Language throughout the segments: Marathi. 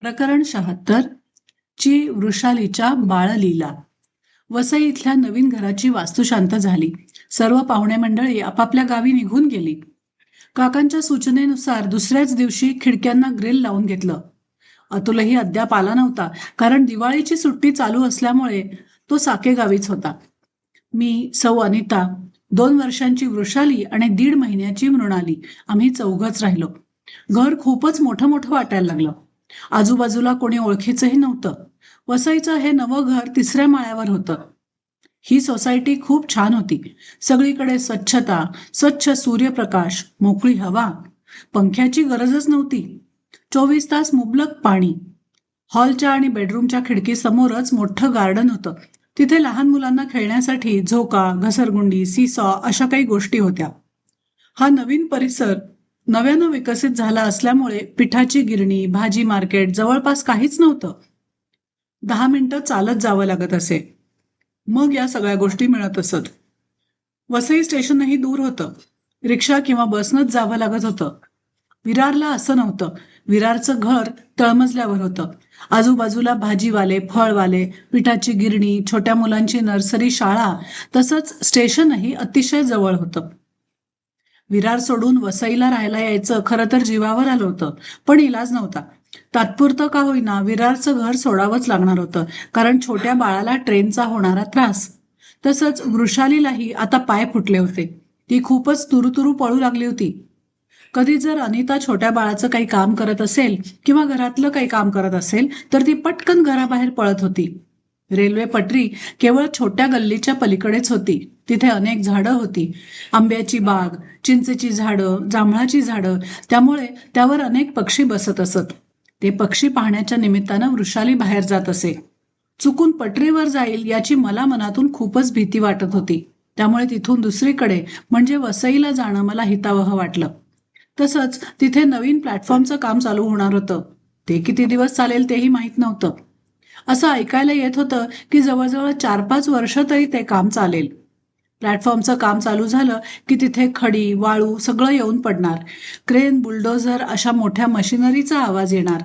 प्रकरण शहात्तर ची वृषालीच्या बाळलीला. वसई इथल्या नवीन घराची वास्तुशांत झाली. सर्व पाहुणे मंडळी आपापल्या गावी निघून गेली. काकांच्या सूचनेनुसार दुसऱ्याच दिवशी खिडक्यांना ग्रिल लावून घेतलं. अतुलही अद्याप आला नव्हता कारण दिवाळीची सुट्टी चालू असल्यामुळे तो साके गावीच होता. मी सौ अनिता दोन वर्षांची वृषाली आणि दीड महिन्याची मृणाली आम्ही चौघच राहिलो. घर खूपच मोठं मोठं वाटायला लागलं. आजूबाजूला कोणी ओळखीचंही नव्हतं. वसईचं हे नवं घर तिसऱ्या माळ्यावर होतं. ही सोसायटी खूप छान होती. सगळीकडे स्वच्छता स्वच्छ सूर्यप्रकाश मोकळी हवा. पंख्याची गरजच नव्हती. चोवीस तास मुबलक पाणी. हॉलच्या आणि बेडरूमच्या खिडकीसमोरच मोठं गार्डन होतं. तिथे लहान मुलांना खेळण्यासाठी झोका घसरगुंडी सीसॉ अशा काही गोष्टी होत्या. हा नवीन परिसर नव्यानं विकसित झाला असल्यामुळे पिठाची गिरणी भाजी मार्केट जवळपास काहीच नव्हतं. दहा मिनिटं चालत जावं लागत असे. मग या सगळ्या गोष्टी मिळत असत. वसई स्टेशनही दूर होतं. रिक्षा किंवा बसनंच जावं लागत होतं. विरारला असं नव्हतं. विरारचं घर तळमजल्यावर होतं. आजूबाजूला भाजीवाले फळवाले पिठाची गिरणी छोट्या मुलांची नर्सरी शाळा तसंच स्टेशनही अतिशय जवळ होतं. विरार सोडून वसईला राहायला यायचं खरं तर जीवावर आलं होतं पण इलाज नव्हता. तात्पुरतं का होईना विरारचं घर सोडावंच लागणार होतं कारण छोट्या बाळाला ट्रेनचा होणारा त्रास. तसंच वृषालीलाही आता पाय फुटले होते. ती खूपच तुरुतुरू पळू लागली होती. कधी जर अनिता छोट्या बाळाचं काही काम करत असेल किंवा घरातलं काही काम करत असेल तर ती पटकन घराबाहेर पळत होती. रेल्वे पटरी केवळ छोट्या गल्लीच्या पलीकडेच होती. तिथे अनेक झाडं होती. आंब्याची बाग चिंचेची झाडं जांभळाची झाडं त्यामुळे त्यावर अनेक पक्षी बसत असत. ते पक्षी पाहण्याच्या निमित्तानं वृषाली बाहेर जात असे. चुकून पटरीवर जाईल याची मला मनातून खूपच भीती वाटत होती. त्यामुळे तिथून दुसरीकडे म्हणजे वसईला जाणं मला हितावह वाटलं. तसंच तिथे नवीन प्लॅटफॉर्मचं काम चालू होणार होतं. ते किती दिवस चालेल तेही माहीत नव्हतं. असं ऐकायला येत होतं की जवळजवळ चार पाच वर्ष तरी ते काम चालेल. प्लॅटफॉर्मचं काम चालू झालं की तिथे खडी वाळू सगळं येऊन पडणार. क्रेन बुलडोझर अशा मोठ्या मशिनरीचा आवाज येणार.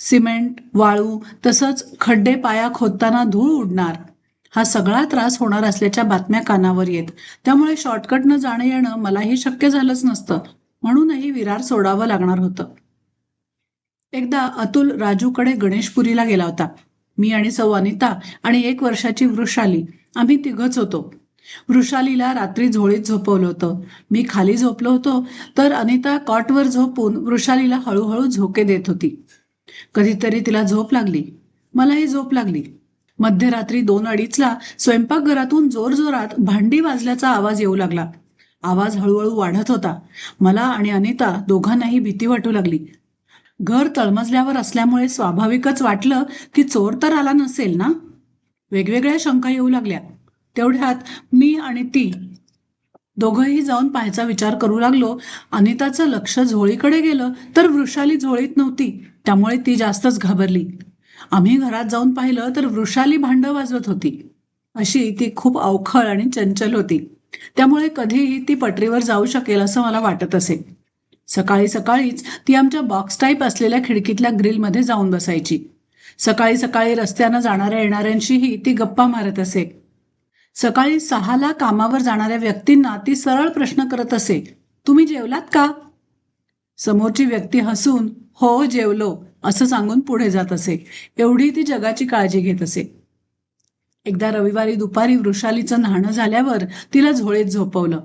सिमेंट वाळू तसंच खड्डे पाया खोदताना धूळ उडणार. हा सगळा त्रास होणार असल्याच्या बातम्या कानावर येत. त्यामुळे शॉर्टकटनं जाणं येणं मलाही शक्य झालंच नसतं. म्हणूनही विरार सोडावं लागणार होतं. एकदा अतुल राजूकडे गणेशपुरीला गेला होता. मी आणि सौ अनिता आणि एक वर्षाची वृषाली. आम्ही तिघच होतो. वृषालीला रात्री झोळीत झोपवलं होतं. मी खाली झोपलो होतो तर अनिता कॉटवर झोपून वृषालीला हळूहळू झोके देत होती. कधीतरी तिला झोप लागली. मलाही झोप लागली. मध्यरात्री दोन अडीचला स्वयंपाकघरातून जोरजोरात भांडी वाजल्याचा आवाज येऊ लागला. आवाज हळूहळू वाढत होता. मला आणि अनिता दोघांनाही भीती वाटू लागली. घर तळमजल्यावर असल्यामुळे स्वाभाविकच वाटलं की चोर तर आला नसेल ना? वेगवेगळ्या शंका येऊ लागल्या. तेवढ्यात मी आणि ती दोघंही जाऊन पाहायचा विचार करू लागलो. अनिताचं लक्ष झोळीकडे गेलं तर वृषाली झोळीत नव्हती. त्यामुळे ती जास्तच घाबरली. आम्ही घरात जाऊन पाहिलं तर वृषाली भांडं वाजवत होती. अशी ती खूप अवखळ आणि चंचल होती. त्यामुळे कधीही ती पटरीवर जाऊ शकेल असं मला वाटत असे. सकाळी सकाळीच ती आमच्या बॉक्स टाईप असलेल्या खिडकीतल्या ग्रिलमध्ये जाऊन बसायची. सकाळी सकाळी रस्त्यानं जाणाऱ्या येणाऱ्यांशीही ती गप्पा मारत असे. सकाळी सहाला कामावर जाणाऱ्या व्यक्तींना ती सरळ प्रश्न करत असे तुम्ही जेवलात का? समोरची व्यक्ती हसून हो जेवलो असं सांगून पुढे जात असे. एवढी ती जगाची काळजी घेत असे. एकदा रविवारी दुपारी वृषालीचं न्हाणं झाल्यावर तिला झोळीत झोपवलं.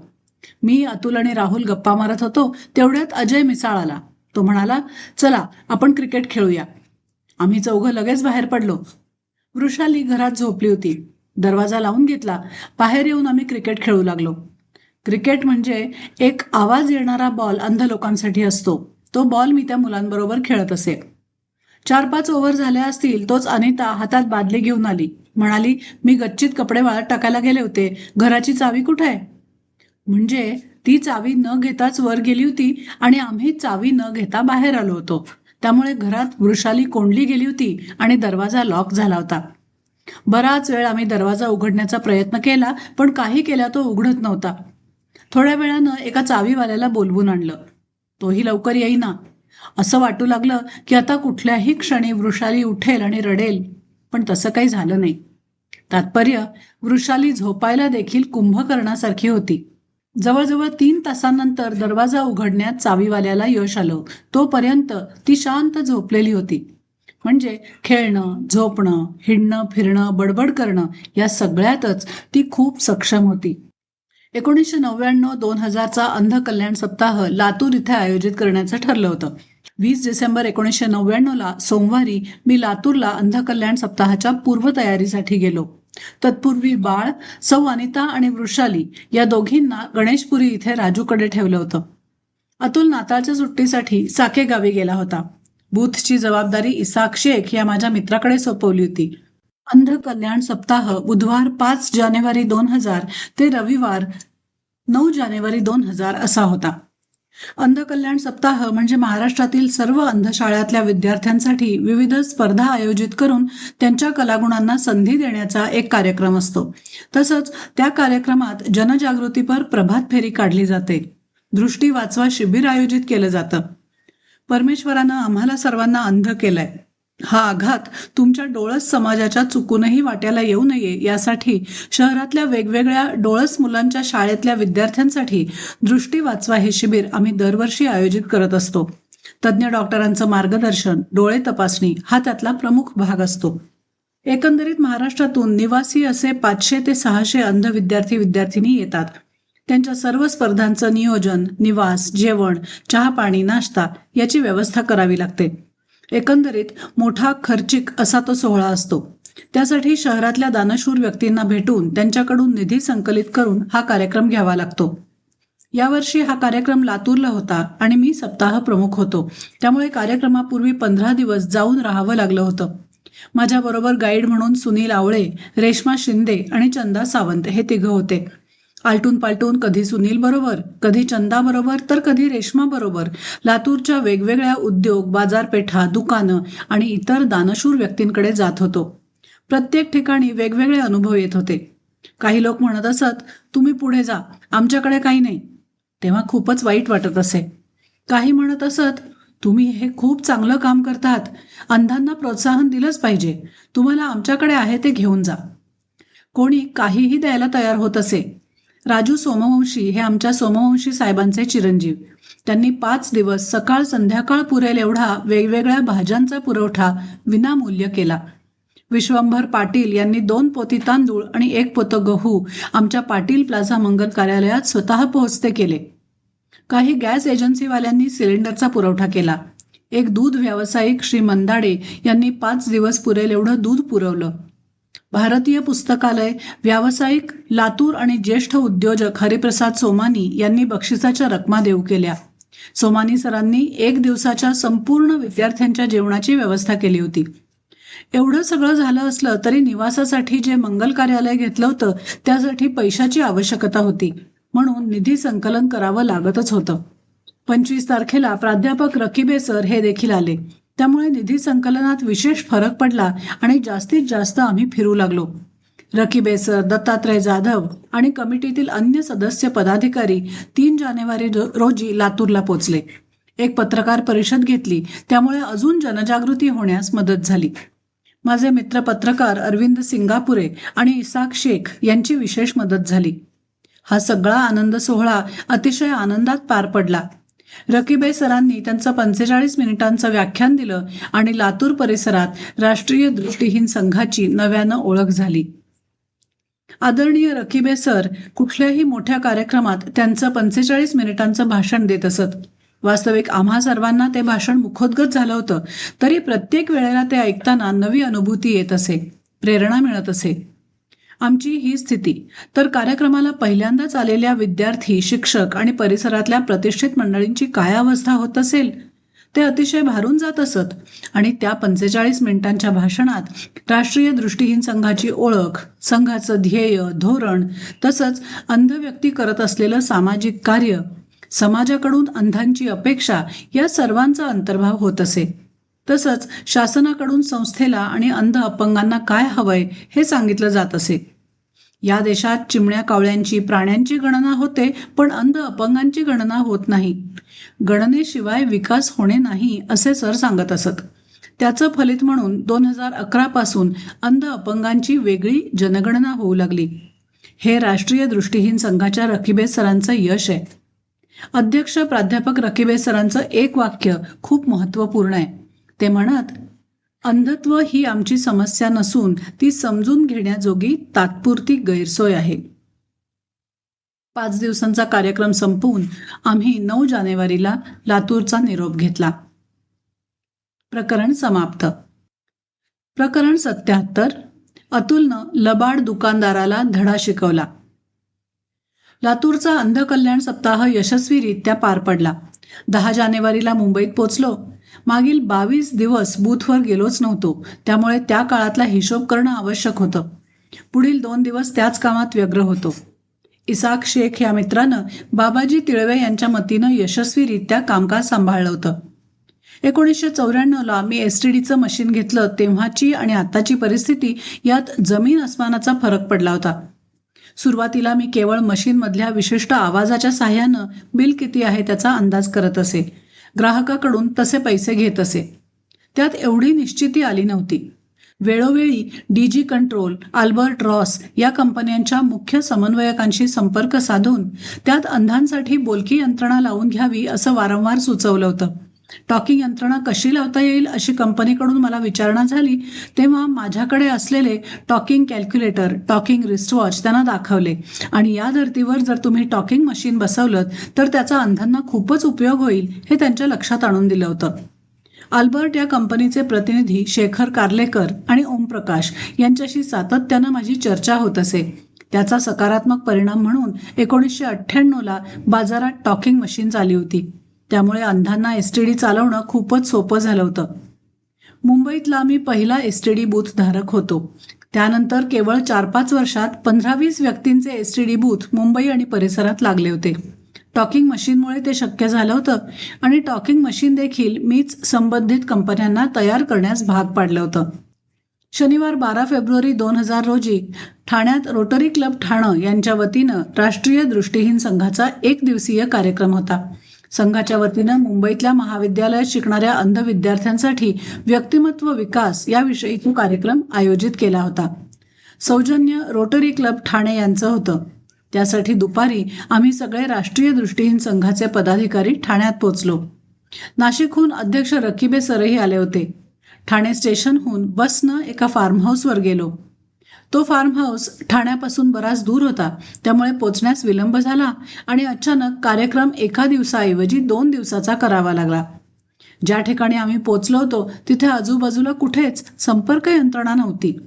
मी अतुल आणि राहुल गप्पा मारत होतो तेवढ्यात अजय मिसाळ आला. तो म्हणाला चला आपण क्रिकेट खेळूया. आम्ही चौघं लगेच बाहेर पडलो. वृषाली घरात झोपली होती. दरवाजा लावून घेतला. बाहेर येऊन आम्ही क्रिकेट खेळू लागलो. क्रिकेट म्हणजे एक आवाज येणारा बॉल अंध लोकांसाठी असतो. तो बॉल मी त्या मुलांबरोबर खेळत असे. चार पाच ओव्हर झाल्या असतील तोच अनिता हातात बादली घेऊन आली. म्हणाली मी गच्चीत कपडे वाळत टाकायला गेले होते. घराची चावी कुठे आहे? म्हणजे ती चावी न घेताच वर गेली होती आणि आम्ही चावी न घेता बाहेर आलो होतो. त्यामुळे घरात वृषाली कोंडली गेली होती आणि दरवाजा लॉक झाला होता. बराच वेळ आम्ही दरवाजा उघडण्याचा प्रयत्न केला पण काही केला तो उघडत नव्हता. थोड्या वेळानं एका चावीवाल्याला बोलवून आणलं. तोही लवकर येईना. असं वाटू लागलं की आता कुठल्याही क्षणी वृषाली उठेल आणि रडेल पण तसं काही झालं नाही. तात्पर्य वृषाली झोपायला देखील कुंभकर्णासारखी होती. जवळजवळ तीन तासांनंतर दरवाजा उघडण्यात चावीवाल्याला यश आलं. तोपर्यंत ती शांत झोपलेली होती. म्हणजे खेळणं झोपणं हिंडणं फिरणं बडबड करणं या सगळ्यातच ती खूप सक्षम होती. एकोणीसशे नव्याण्णव दोन हजारचा अंध कल्याण सप्ताह लातूर इथे आयोजित करण्याचं ठरलं होतं. वीस डिसेंबर एकोणीसशे ला सोमवारी मी लातूरला अंध कल्याण सप्ताहाच्या पूर्वतयारीसाठी गेलो. तत्पूर्वी बाळ सौ अनिता आणि वृषाली या दोघींना गणेशपुरी इथे राजूकडे ठेवलं होतं. अतुल नाताळच्या सुट्टीसाठी साकेगावी गेला होता. बूथची जबाबदारी इसाक शेख या माझ्या मित्राकडे सोपवली होती. अंध कल्याण सप्ताह बुधवार पाच जानेवारी दोन हजार ते रविवार नऊ जानेवारी दोन हजार असा होता. अंध कल्याण सप्ताह म्हणजे महाराष्ट्रातील सर्व अंधशाळातल्या विद्यार्थ्यांसाठी विविध स्पर्धा आयोजित करून त्यांच्या कलागुणांना संधी देण्याचा एक कार्यक्रम असतो. तसंच त्या कार्यक्रमात जनजागृतीपर प्रभात फेरी काढली जाते. दृष्टी वाचवा शिबिर आयोजित केलं जातं. परमेश्वरानं आम्हाला सर्वांना अंध केलंय. हा आघात तुमच्या डोळस समाजाच्या चुकूनही वाट्याला येऊ नये यासाठी शहरातल्या वेगवेगळ्या डोळस मुलांच्या शाळेतल्या विद्यार्थ्यांसाठी दृष्टी वाचवा हे शिबिर आम्ही दरवर्षी आयोजित करत असतो. तज्ज्ञ डॉक्टरांचं मार्गदर्शन डोळे तपासणी हा त्यातला प्रमुख भाग असतो. एकंदरीत महाराष्ट्रातून निवासी असे पाचशे ते सहाशे अंध विद्यार्थी विद्यार्थिनी येतात. त्यांच्या सर्व स्पर्धांचं नियोजन निवास जेवण चहा पाणी नाश्ता याची व्यवस्था करावी लागते. एकंदरीत मोठा खर्चिक असा तो सोहळा असतो. त्यासाठी शहरातल्या दानशूर व्यक्तींना भेटून त्यांच्याकडून निधी संकलित करून हा कार्यक्रम घ्यावा लागतो. यावर्षी हा कार्यक्रम लातूरला होता आणि मी सप्ताह प्रमुख होतो. त्यामुळे कार्यक्रमापूर्वी पंधरा दिवस जाऊन राहावं लागलं होतं. माझ्याबरोबर गाईड म्हणून सुनील आवळे रेश्मा शिंदे आणि चंदा सावंत हे तिघं होते. आलटून पालटून कधी सुनील बरोबर कधी चंदा बरोबर तर कधी रेश्मा बरोबर. लातूरच्या वेगवेगळ्या उद्योग बाजारपेठा दुकानं आणि इतर दानशूर व्यक्तींकडे जात होतो. प्रत्येक ठिकाणी वेगवेगळे अनुभव येत होते. काही लोक म्हणत असत तुम्ही पुढे जा आमच्याकडे काही नाही. तेव्हा खूपच वाईट वाटत असे. काही म्हणत असत तुम्ही हे खूप चांगलं काम करतात. अंधांना प्रोत्साहन दिलंच पाहिजे. तुम्हाला आमच्याकडे आहे ते घेऊन जा. कोणी काहीही द्यायला तयार होत असे. राजू सोमवंशी हे आमच्या सोमवंशी साहेबांचे चिरंजीव. त्यांनी पाच दिवस सकाळ संध्याकाळ पुरेल एवढा वेगवेगळ्या भाज्यांचा पुरवठा विनामूल्य केला. विश्वंभर पाटील यांनी दोन पोती तांदूळ आणि एक पोतं गहू आमच्या पाटील प्लाझा मंगल कार्यालयात स्वतः पोहोचते केले. काही गॅस एजन्सीवाल्यांनी सिलेंडरचा पुरवठा केला. एक दूध व्यावसायिक श्री मंदाडे यांनी पाच दिवस पुरेल एवढं दूध पुरवलं. भारतीय पुस्तकालय व्यावसायिक लातूर आणि ज्येष्ठ उद्योजक हरिप्रसाद सोमानी यांनी बक्षिसाच्या रकमा देऊ केल्या. सोमानी सरांनी एक दिवसाच्या संपूर्ण विद्यार्थ्यांच्या जेवणाची व्यवस्था केली होती. एवढं सगळं झालं असलं तरी निवासासाठी जे मंगल कार्यालय घेतलं होतं त्यासाठी पैशाची आवश्यकता होती. म्हणून निधी संकलन करावं लागतच होतं. पंचवीस तारखेला प्राध्यापक रकिबे सर हे देखील आले. त्यामुळे निधी संकलनात विशेष फरक पडला आणि जास्तीत जास्त आम्ही फिरू लागलो. रकी बेसर दत्तात्रय जाधव आणि कमिटीतील अन्य सदस्य पदाधिकारी तीन जानेवारी रोजी लातूरला पोचले. एक पत्रकार परिषद घेतली. त्यामुळे अजून जनजागृती होण्यास मदत झाली. माझे मित्र पत्रकार अरविंद सिंगापुरे आणि इसाक शेख यांची विशेष मदत झाली. हा सगळा आनंद सोहळा अतिशय आनंदात पार पडला. रकीबाई सरांनी त्यांचं पंचेचाळीस मिनिटांचं व्याख्यान दिलं आणि लातूर परिसरात राष्ट्रीय दृष्टीहीन संघाची नव्यानं ओळख झाली. आदरणीय रकीबे सर कुठल्याही मोठ्या कार्यक्रमात त्यांचं पंचेचाळीस मिनिटांचं भाषण देत असत. वास्तविक आम्हा सर्वांना ते भाषण मुखोद्गत झालं होतं तरी प्रत्येक वेळेला ते ऐकताना नवी अनुभूती येत असे प्रेरणा मिळत असे. आमची ही स्थिती. तर कार्यक्रमाला पहिल्यांदाच आलेल्या विद्यार्थी शिक्षक आणि परिसरातल्या प्रतिष्ठित मंडळींची काय अवस्था होत असेल ते अतिशय भारून जात असत आणि त्या पंचेचाळीस मिनिटांच्या भाषणात राष्ट्रीय दृष्टीहीन संघाची ओळख संघाचं ध्येय धोरण तसंच अंध व्यक्ती करत असलेलं सामाजिक कार्य समाजाकडून अंधांची अपेक्षा या सर्वांचा अंतर्भाव होत असे. तसंच शासनाकडून संस्थेला आणि अंध अपंगांना काय हवंय हे सांगितलं जात असे. या देशात चिमण्या कावळ्यांची प्राण्यांची गणना होते पण अंध अपंगांची गणना होत नाही. गणनेशिवाय विकास होणे नाही असे सर सांगत असत. त्याचं फलित म्हणून दोन हजार अकरा पासून अंध अपंगांची वेगळी जनगणना होऊ लागली. हे राष्ट्रीय दृष्टीहीन संघाच्या रकिबे सरांचं यश आहे. अध्यक्ष प्राध्यापक रकिबे सरांचं एक वाक्य खूप महत्त्वपूर्ण आहे. ते म्हणत अंधत्व ही आमची समस्या नसून ती समजून घेण्याजोगी तात्पुरती गैरसोय आहे. पाच दिवसांचा कार्यक्रम संपवून आम्ही नऊ जानेवारीला लातूरचा निरोप घेतला. प्रकरण समाप्त. प्रकरण सत्याहत्तर. अतुलनं लबाड दुकानदाराला धडा शिकवला. लातूरचा अंधकल्याण सप्ताह यशस्वीरित्या पार पडला. दहा जानेवारीला मुंबईत पोचलो. मागील बावीस दिवस बूथवर गेलोच नव्हतो. त्यामुळे त्या काळातला हिशोब करणं आवश्यक होतं. पुढील दोन दिवस त्याच कामात व्यग्र होतो. इसाक शेख या मित्रानं बाबाजी तिळवे यांच्या मतीनं यशस्वीरित्या कामकाज सांभाळलं होतं. एकोणीसशे चौऱ्याण्णवला मी एस टी डीचं मशीन घेतलं तेव्हाची आणि आताची परिस्थिती यात जमीन अस्मानाचा फरक पडला होता. सुरुवातीला मी केवळ मशीनमधल्या विशिष्ट आवाजाच्या साह्यानं बिल किती आहे त्याचा अंदाज करत असे. ग्राहकाकडून तसे पैसे घेत असे. त्यात एवढी निश्चिती आली नव्हती. वेळोवेळी D G control Albert Ross या कंपन्यांच्या मुख्य समन्वयकांशी संपर्क साधून त्यात अंधांसाठी बोलकी यंत्रणा लावून घ्यावी असं वारंवार सुचवलं होतं. टॉकिंग यंत्रणा कशी लावता येईल अशी कंपनीकडून मला विचारणा झाली तेव्हा माझ्याकडे असलेले टॉकिंग कॅल्क्युलेटर टॉकिंग रिस्टवॉच त्यांना दाखवले. आणि या धर्तीवर जर तुम्ही टॉकिंग मशीन बसवलं तर त्याचा अंधांना खूपच उपयोग होईल हे त्यांच्या लक्षात आणून दिलं होतं. अल्बर्ट या कंपनीचे प्रतिनिधी शेखर कार्लेकर आणि ओमप्रकाश यांच्याशी सातत्यानं माझी चर्चा होत असे. त्याचा सकारात्मक परिणाम म्हणून एकोणीसशे अठ्ठ्याण्णवला बाजारात टॉकिंग मशीन आली होती. त्यामुळे अंधांना एस टी डी चालवणं खूपच सोपं झालं होतं. मुंबईतला मी पहिला एस टी डी बूथ धारक होतो. त्यानंतर केवळ चार पाच वर्षात पंधरा वीस व्यक्तींचे S T D booth Mumbai आणि परिसरात लागले होते. टॉकिंग मशीनमुळे ते शक्य झालं होतं आणि टॉकिंग मशीन देखील मीच संबंधित कंपन्यांना तयार करण्यास भाग पाडलं होतं. शनिवार बारा फेब्रुवारी दोन हजार रोजी ठाण्यात रोटरी क्लब ठाणं यांच्या वतीनं राष्ट्रीय दृष्टीहीन संघाचा एक दिवसीय कार्यक्रम होता. संघाच्या वतीनं मुंबईतल्या महाविद्यालयात शिकणाऱ्या अंध विद्यार्थ्यांसाठी व्यक्तिमत्व विकास याविषयी तो कार्यक्रम आयोजित केला होता. सौजन्य रोटरी क्लब ठाणे यांचं होतं. त्यासाठी दुपारी आम्ही सगळे राष्ट्रीय दृष्टीहीन संघाचे पदाधिकारी ठाण्यात पोचलो नाशिकहून अध्यक्ष रकीबे सरही आले होते. ठाणे स्टेशनहून बसनं एका फार्म हाऊसवर गेलो. तो फार्म हाऊस ठाण्यापासून बराच दूर होता. त्यामुळे पोचण्यास विलंब झाला आणि अचानक कार्यक्रम एका दिवसाऐवजी दोन दिवसाचा करावा लागला. ज्या ठिकाणी आम्ही पोचलो होतो तिथे आजूबाजूला कुठेच संपर्क यंत्रणा नव्हती.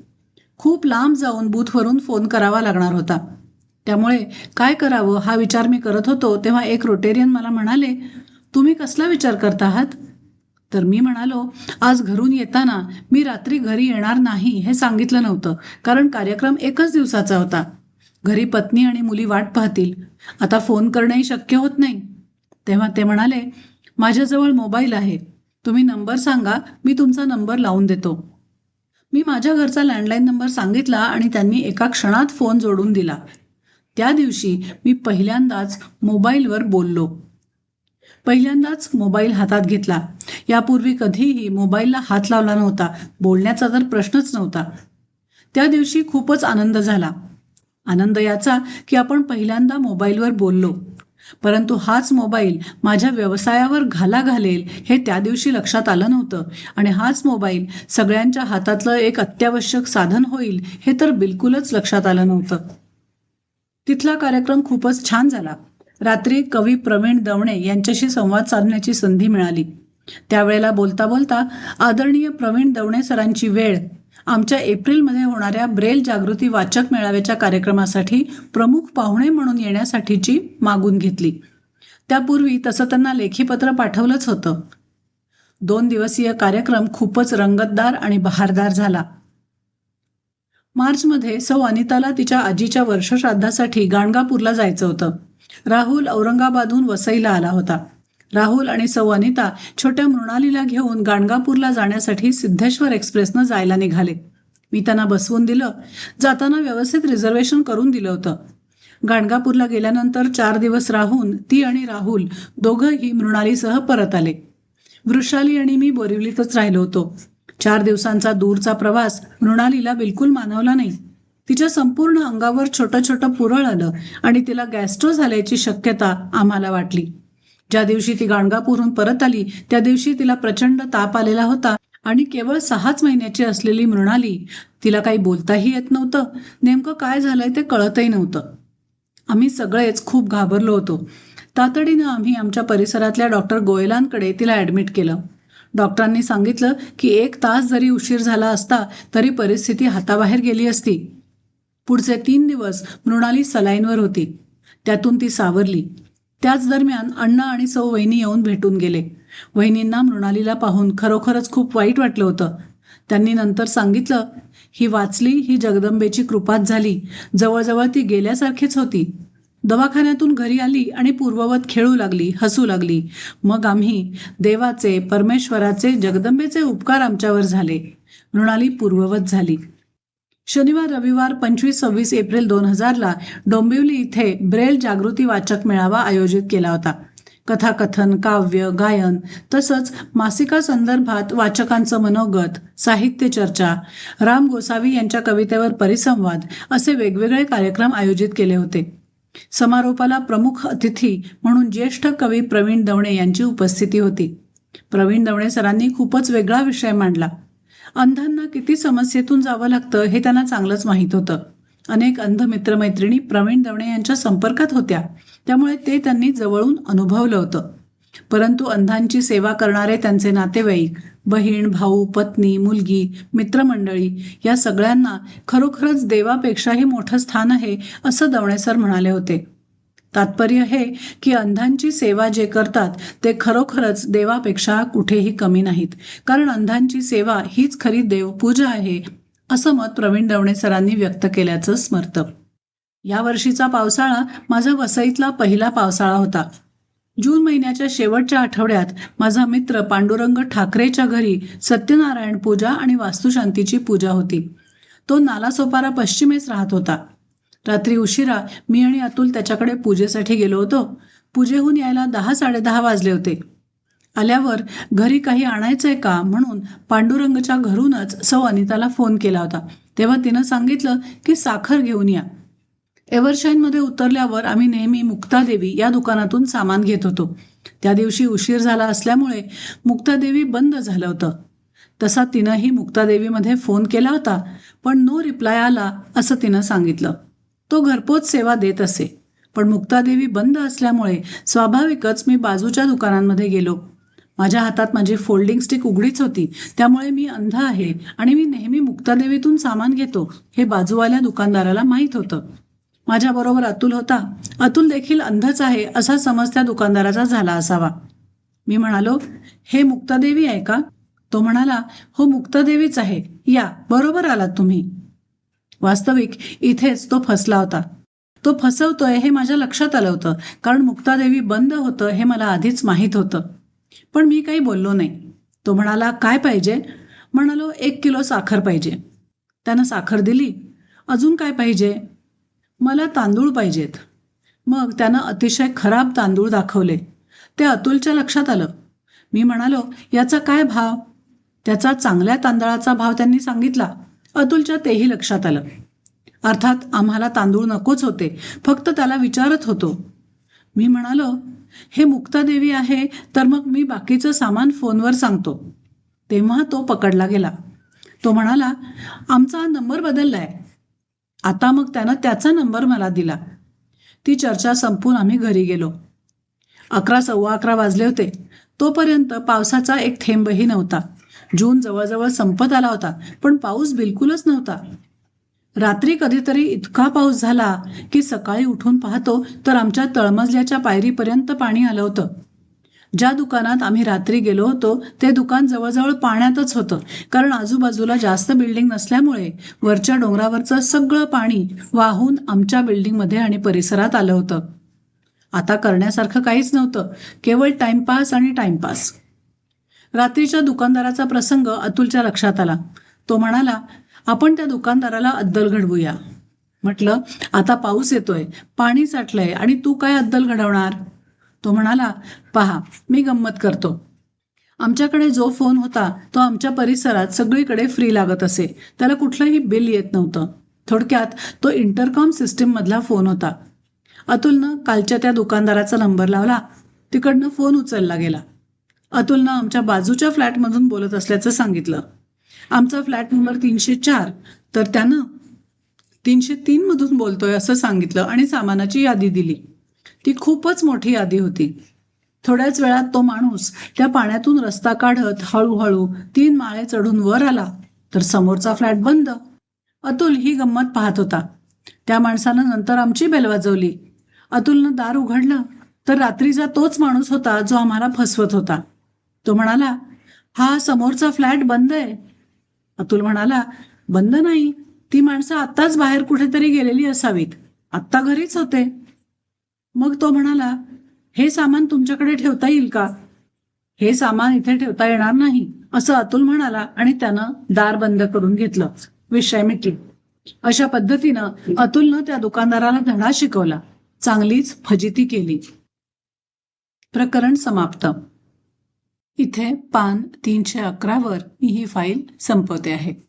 खूप लांब जाऊन बूथवरून फोन करावा लागणार होता. त्यामुळे काय करावं हा विचार मी करत होतो तेव्हा एक रोटेरियन मला म्हणाले तुम्ही कसला विचार करता आहात? तर मी म्हणालो आज घरून येताना मी रात्री घरी येणार नाही हे सांगितलं नव्हतं. कारण कार्यक्रम एकच दिवसाचा होता. घरी पत्नी आणि मुली वाट पाहतील. आता फोन करणंही शक्य होत नाही. तेव्हा ते म्हणाले माझ्याजवळ मोबाईल आहे. तुम्ही नंबर सांगा मी तुमचा नंबर लावून देतो. मी माझ्या घरचा लँडलाईन नंबर सांगितला आणि त्यांनी एका क्षणात फोन जोडून दिला. त्या दिवशी मी पहिल्यांदाच मोबाईलवर बोललो. पहिल्यांदाच मोबाईल हातात घेतला. यापूर्वी कधीही मोबाईलला हात लावला नव्हता. बोलण्याचा तर प्रश्नच नव्हता. त्या दिवशी खूपच आनंद झाला. आनंद याचा की आपण पहिल्यांदा मोबाईलवर बोललो. परंतु हाच मोबाईल माझ्या व्यवसायावर घाला घालेल हे त्या दिवशी लक्षात आलं नव्हतं. आणि हाच मोबाईल सगळ्यांच्या हातातलं एक अत्यावश्यक साधन होईल हे तर बिलकुलच लक्षात आलं नव्हतं. तिथला कार्यक्रम खूपच छान झाला. रात्री कवी प्रवीण दवणे यांच्याशी संवाद साधण्याची संधी मिळाली. त्यावेळेला बोलता बोलता आदरणीय प्रवीण दवणे सरांची वेळ आमच्या एप्रिलमध्ये होणाऱ्या ब्रेल जागृती वाचक मेळाव्याच्या कार्यक्रमासाठी प्रमुख पाहुणे म्हणून येण्यासाठीची मागून घेतली. त्यापूर्वी तसं त्यांना लेखीपत्र पाठवलंच होतं. दोन दिवसीय कार्यक्रम खूपच रंगतदार आणि बहारदार झाला. मार्चमध्ये सौ अनिताला तिच्या आजीच्या वर्षश्राद्धासाठी गाणगापूरला जायचं होतं. राहुल औरंगाबादहून वसईला आला होता. राहुल आणि सौ अनिता छोट्या मृणालीला घेऊन गाणगापूरला जाण्यासाठी सिद्धेश्वर एक्सप्रेसनं जायला निघाले. मी त्यांना बसवून दिलं. जाताना व्यवस्थित रिझर्वेशन करून दिलं होतं. गाणगापूरला गेल्यानंतर चार दिवस राहून ती आणि राहुल दोघंही मृणालीसह परत आले. वृषाली आणि मी बोरिवलीतच राहिलो होतो. चार दिवसांचा दूरचा प्रवास मृणालीला बिलकुल मानवला नाही. तिच्या संपूर्ण अंगावर छोटं छोटं पुरळ आलं आणि तिला गॅस्ट्रो झाल्याची शक्यता आम्हाला वाटली. ज्या दिवशी ती गाणगापूरहून परत आली त्या दिवशी तिला प्रचंड ताप आलेला होता आणि केवळ सहाच महिन्याची असलेली मृणाली तिला काही बोलताही येत नव्हतं. नेमकं काय झालंय ते कळतही नव्हतं. आम्ही सगळेच खूप घाबरलो होतो. तातडीनं आम्ही आमच्या परिसरातल्या डॉक्टर गोयलांकडे तिला ॲडमिट केलं. डॉक्टरांनी सांगितलं की एक तास जरी उशीर झाला असता तरी परिस्थिती हाताबाहेर गेली असती. पुढचे तीन दिवस मृणाली सलाईनवर होती. त्यातून ती सावरली. त्याच दरम्यान अण्णा आणि सौ वहिनी येऊन भेटून गेले. वहिनींना मृणालीला पाहून खरोखरच खूप वाईट वाटलं होतं. त्यांनी नंतर सांगितलं ही वाचली ही जगदंबेची कृपात झाली. जवळजवळ ती गेल्यासारखीच होती. दवाखान्यातून घरी आली आणि पूर्ववत खेळू लागली हसू लागली. मग आम्ही देवाचे परमेश्वराचे जगदंबेचे उपकार आमच्यावर झाले. मृणाली पूर्ववत झाली. शनिवार रविवार पंचवीस सव्वीस एप्रिल दोन हजारला डोंबिवली इथे ब्रेल जागृती वाचक मेळावा आयोजित केला होता. कथाकथन काव्य गायन तसंच मासिका संदर्भात वाचकांचं मनोगत साहित्य चर्चा राम गोसावी यांच्या कवितेवर परिसंवाद असे वेगवेगळे कार्यक्रम आयोजित केले होते. समारोपाला प्रमुख अतिथी म्हणून ज्येष्ठ कवी प्रवीण दवणे यांची उपस्थिती होती. प्रवीण दवणे सरांनी खूपच वेगळा विषय मांडला. अंधांना किती समस्येतून जावं लागतं हे त्यांना चांगलंच माहीत होतं. अनेक अंध मित्रमैत्रिणी प्रवीण दवणे यांच्या संपर्कात होत्या. त्यामुळे ते त्यांनी जवळून अनुभवलं होतं. परंतु अंधांची सेवा करणारे त्यांचे नातेवाईक बहीण भाऊ पत्नी मुलगी मित्रमंडळी या सगळ्यांना खरोखरच देवापेक्षाही मोठं स्थान आहे असं दवणेसर म्हणाले होते. तात्पर्य हे की अंधांची सेवा जे करतात ते खरोखरच देवापेक्षा कुठेही कमी नाहीत. कारण अंधांची सेवा हीच खरी देवपूजा आहे असं मत प्रवीण दवणे सरांनी व्यक्त केल्याचं स्मरतं. या वर्षीचा पावसाळा माझा वसईतला पहिला पावसाळा होता. जून महिन्याच्या शेवटच्या आठवड्यात माझा मित्र पांडुरंग ठाकरेच्या घरी सत्यनारायण पूजा आणि वास्तुशांतीची पूजा होती. तो नालासोपारा पश्चिमेस राहत होता. रात्री उशिरा मी आणि अतुल त्याच्याकडे पूजेसाठी गेलो होतो. पूजेहून यायला दहा साडेदहा वाजले होते. आल्यावर घरी काही आणायचंय का म्हणून पांडुरंगच्या घरूनच सौ अनिताला फोन केला होता. तेव्हा तिनं सांगितलं की साखर घेऊन या. एव्हरशाईनमध्ये उतरल्यावर आम्ही नेहमी मुक्तादेवी या दुकानातून सामान घेत होतो. त्या दिवशी उशीर झाला असल्यामुळे मुक्तादेवी बंद झालं होतं. तसा तिनंही मुक्तादेवीमध्ये फोन केला होता पण नो रिप्लाय आला असं तिनं सांगितलं. तो घरपोच सेवा देत असे. पण मुक्तादेवी बंद असल्यामुळे स्वाभाविकच मी बाजूच्या दुकानांमध्ये गेलो. माझ्या हातात माझी फोल्डिंग स्टिक उघडीच होती. त्यामुळे मी अंध आहे आणि मी नेहमी मुक्तादेवीतून सामान घेतो हे बाजूवाल्या दुकानदाराला माहीत होतं. माझ्याबरोबर अतुल होता. अतुल देखील अंधच आहे असा समज त्या दुकानदाराचा झाला असावा. मी म्हणालो हे मुक्तादेवी आहे का? तो म्हणाला हो मुक्तादेवीच आहे. या बरोबर आलात तुम्ही. वास्तविक इथेच तो फसला होता. तो फसवतोय हे माझ्या लक्षात आलं होतं कारण मुक्तादेवी बंद होतं हे मला आधीच माहीत होतं. पण मी काही बोललो नाही. तो म्हणाला काय पाहिजे? म्हणालो एक किलो साखर पाहिजे. त्यानं साखर दिली. अजून काय पाहिजे? मला तांदूळ पाहिजेत. मग त्यानं अतिशय खराब तांदूळ दाखवले. ते अतुलच्या लक्षात आलं. मी म्हणालो याचा काय भाव? त्याचा चांगल्या तांदळाचा भाव त्यांनी सांगितला. अतुलच्या तेही लक्षात आलं. अर्थात आम्हाला तांदूळ नकोच होते. फक्त त्याला विचारत होतो. मी म्हणालो हे मुक्तादेवी आहे तर मग मी बाकीचं सामान फोनवर सांगतो. तेव्हा तो पकडला गेला. तो म्हणाला आमचा नंबर बदललाय. आता मग त्यानं त्याचा नंबर मला दिला. ती चर्चा संपून आम्ही घरी गेलो. अकरा सव्वा अकरा वाजले होते. तोपर्यंत पावसाचा एक थेंबही नव्हता. जून जवळजवळ संपत आला होता पण पाऊस बिलकुलच नव्हता. रात्री कधीतरी इतका पाऊस झाला की सकाळी उठून पाहतो तर आमच्या तळमजल्याच्या पायरीपर्यंत पाणी आलं होतं. ज्या दुकानात आम्ही रात्री गेलो होतो ते दुकान जवळजवळ पाण्यातच होतं कारण आजूबाजूला जास्त बिल्डिंग नसल्यामुळे वरच्या डोंगरावरचं सगळं पाणी वाहून आमच्या बिल्डिंगमध्ये आणि परिसरात आलं होतं. आता करण्यासारखं काहीच नव्हतं केवळ टाइमपास आणि टाइमपास. रात्रीच्या दुकानदाराचा प्रसंग अतुलच्या लक्षात आला. तो म्हणाला आपण त्या दुकानदाराला अद्दल घडवूया. म्हटलं आता पाऊस येतोय पाणी साठलंय आणि तू काय अद्दल घडवणार? तो म्हणाला पहा मी गंमत करतो. आमच्याकडे जो फोन होता तो आमच्या परिसरात सगळीकडे फ्री लागत असे. त्याला कुठलंही बिल येत नव्हतं. थोडक्यात तो इंटरकॉम सिस्टीम मधला फोन होता. अतुलनं कालच्या त्या दुकानदाराचा नंबर लावला. तिकडनं फोन उचलला गेला. अतुलनं आमच्या बाजूच्या फ्लॅटमधून बोलत असल्याचं सांगितलं. आमचा फ्लॅट नंबर तीनशे चार. तर त्यानं तीनशे तीन मधून बोलतोय असं सांगितलं आणि सामानाची यादी दिली. ती खूपच मोठी यादी होती. थोड्याच वेळात तो माणूस त्या पाण्यातून रस्ता काढत हळूहळू तीन माळे चढून वर आला. तर समोरचा फ्लॅट बंद. अतुल ही गंमत पाहत होता. त्या माणसानं नंतर आमची बेल वाजवली. अतुलनं दार उघडलं. तर रात्रीचा तोच माणूस होता जो आम्हाला फसवत होता. तो म्हणाला हा समोरचा फ्लॅट बंद आहे. अतुल म्हणाला बंद नाही. ती माणसं आत्ताच बाहेर कुठेतरी गेलेली असावीत. आत्ता घरीच होते. मग तो म्हणाला हे सामान तुमच्याकडे ठेवता येईल का? हे सामान इथे ठेवता येणार नाही असं अतुल म्हणाला आणि त्यानं दार बंद करून घेतलं. विषय मिटली. अशा पद्धतीनं अतुलनं त्या दुकानदाराला धडा शिकवला. चांगलीच फजिती केली. प्रकरण समाप्त. इथे पान तीनशे अकरावर मी ही फाईल संपवते आहे.